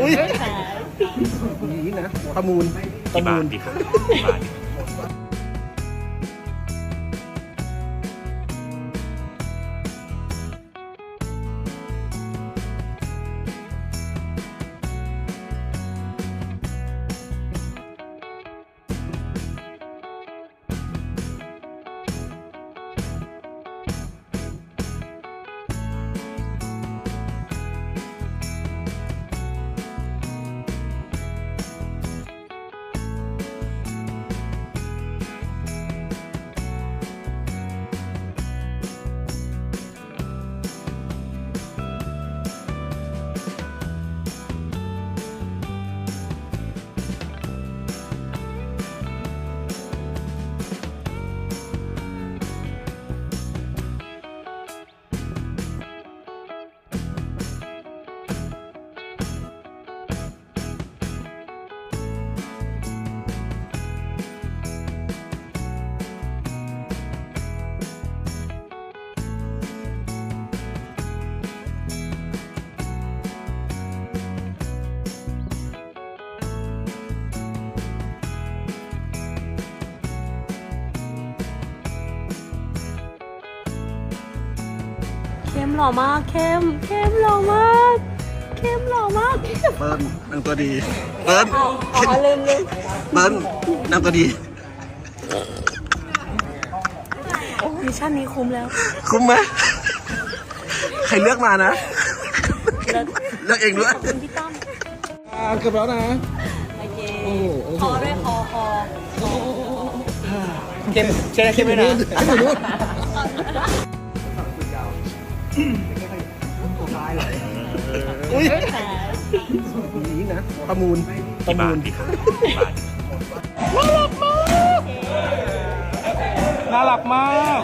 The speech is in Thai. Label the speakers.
Speaker 1: อุ้ยนี่นะ ประมูลประ
Speaker 2: กี่
Speaker 1: มู
Speaker 2: บา
Speaker 1: ล
Speaker 2: ทดีครับกี่บาทดี
Speaker 3: เข้มหล่อมากเข้มเข้มหล่อมากเข้มหล่อมากเข้ม
Speaker 1: เปิ้ลนางตัวดีเปิ้ล
Speaker 3: อ๋อลืมลืม
Speaker 1: เปิ้ลนางตัวดี
Speaker 3: มิชชั่นนี้คุ้มแล้ว
Speaker 1: คุ้มไหมใครเลือกมานะ
Speaker 3: เลิศ
Speaker 1: เลือกเองด้วย
Speaker 3: คุณพี่ตั้ม
Speaker 1: อ่าเกือบแล้วนะ
Speaker 3: โอเค
Speaker 1: โอ้โหโอ้โห
Speaker 3: คอด้วยคอคอ
Speaker 2: เข้มใช่ไหมเข้มไหมนะ
Speaker 1: ไอ้หนูนู้นอุ้ยนี่นะ ประมูล ประ
Speaker 2: กี่บา
Speaker 1: มู
Speaker 2: ท
Speaker 1: ล
Speaker 2: ดีครับกี่บาทดี
Speaker 1: น่ารักมาก